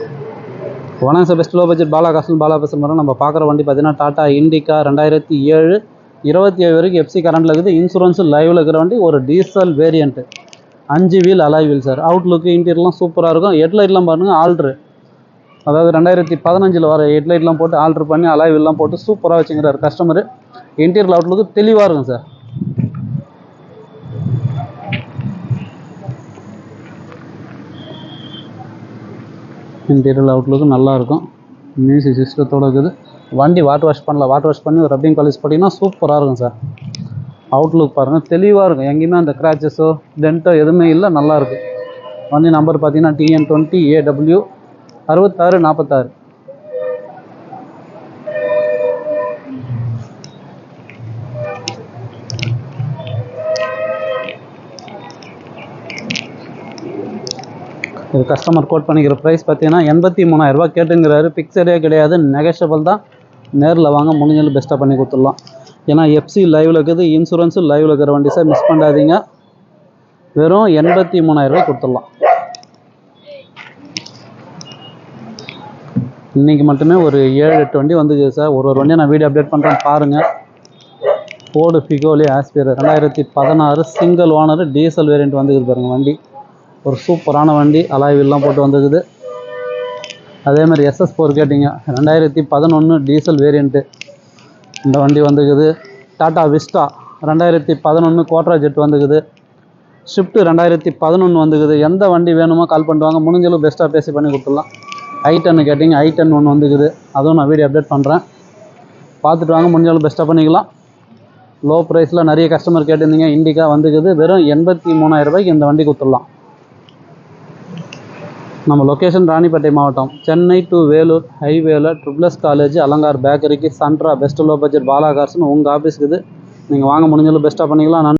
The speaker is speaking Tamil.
வணக்கம் sir best low budget Bala castle Bala பேசுகிற நம்ம பார்க்குற வண்டி பார்த்தீங்கன்னா டாட்டா இண்டிகா ரெண்டாயிரத்தி ஏழு இருபத்தி ஏழு வரைக்கும் எஃப்சி கரண்டில் இருக்குது. இன்சூரன்ஸு லைவில் இருக்கிற வண்டி ஒரு டீசல் வேரியண்ட்டு அஞ்சு wheel alloy wheel sir outlook இன்டீரியர்லாம் சூப்பராக இருக்கும். ஹெட்லைட்லாம் பாருங்கள் ஆல்ட்ரு அதாவது ரெண்டாயிரத்தி பதினஞ்சில் வர ஹெட்லைட்லாம் போட்டு ஆல்ட்ரு பண்ணி அலாய் வீல்லாம் போட்டு சூப்பராக வச்சுங்கிறார் கஸ்டமரு இன்டீரியர் அவுட்லுக்கு தெளிவாக இருக்கும் சார் இன்டீரியர் அவுட்லுக்கு நல்லா இருக்கும் மியூசிக் சிஸ்டத்தோடு இருக்குது வண்டி வாட்டர் வாஷ் பண்ணலாம் வாட்டர் வாஷ் பண்ணி ஒரு ரப்பிங் காலேஜ் பண்ணிங்கன்னா சூப்பராக இருக்கும் சார் அவுட்லுக் பாருங்கள் தெளிவாக இருக்கும். எங்கேயுமே அந்த கிராச்சஸோ டென்ட்டோ எதுவுமே இல்லை. நல்லாயிருக்கு வண்டி நம்பர் பார்த்தீங்கன்னா டிஎன் டுவெண்ட்டி ஏடபிள்யூ அறுபத்தாறு நாற்பத்தாறு இது கஸ்டமர் கோட் பண்ணிக்கிற ப்ரைஸ் பார்த்தீங்கன்னா எண்பத்தி மூணாயிரரூபா கேட்டுங்கிறாரு. பிக்சரே கிடையாது. நெகஷபிள் தான். நேரில் வாங்க முடிஞ்சது பெஸ்ட்டாக பண்ணி கொடுத்துடலாம். ஏன்னா எஃப்சி லைவில் இருக்குது. இன்சூரன்ஸும் லைவில் இருக்கிற வண்டி சார் மிஸ் பண்ணாதீங்க. வெறும் எண்பத்தி மூணாயிரரூபா கொடுத்துடலாம். இன்றைக்கி மட்டுமே ஒரு ஏழு எட்டு வண்டி வந்துச்சு சார் ஒரு ஒரு வண்டியை நான் வீடியோ அப்டேட் பண்ணுறேன் பாருங்கள் ஃபோர்டு ஃபிகோலி ஆஸ்பியர் ரெண்டாயிரத்தி பதினாறு சிங்கிள் ஓனர் டீசல் வேரியண்ட் வந்துக்குது பாருங்கள் வண்டி. ஒரு சூப்பரான வண்டி அலாய்வில்லாம் போட்டு வந்துக்குது அதே மாதிரி எஸ்எஸ் ஃபோர் கேட்டிங்க. ரெண்டாயிரத்தி பதினொன்று டீசல் வேரியண்ட்டு இந்த வண்டி வந்துக்குது டாடா விஸ்டா ரெண்டாயிரத்தி பதினொன்று கோட்ரா ஜெட் வந்துக்குது ஷிஃப்ட்டு ரெண்டாயிரத்தி பதினொன்று வந்துக்குது எந்த வண்டி வேணுமோ கால் பண்ணுவாங்க முடிஞ்சளவு பெஸ்ட்டாக பேசி பண்ணி கொடுத்துடலாம். ஐ டென்னு கேட்டிங்க. ஐ டென் ஒன்று வந்துக்குது அதுவும் நான் வீடியோ அப்டேட் பண்ணுறேன் பார்த்துட்டு வாங்க. முடிஞ்சளவு பெஸ்ட்டாக பண்ணிக்கலாம். லோ ப்ரைஸில் நிறைய கஸ்டமர் கேட்டிருந்தீங்க. இண்டிகா வந்துக்குது வெறும் எண்பத்தி மூணாயிரம் ரூபாய்க்கு இந்த வண்டி கொடுத்துடலாம். நம்ம லொக்கேஷன் ராணிப்பேட்டை மாவட்டம். சென்னை டு வேலூர் ஹைவேல ட்ரிபிள்எஸ் காலேஜ் அலங்கார் பேக்கரிக்கு சன்ட்ரா பெஸ்ட் லோ பட்ஜெட் பாலா கார்ஸ்னு உங்கள் ஆஃபீஸ்க்கு இது. நீங்கள் வாங்க முடிஞ்சளவு பெஸ்ட்டாக பண்ணிக்கலாம். நான்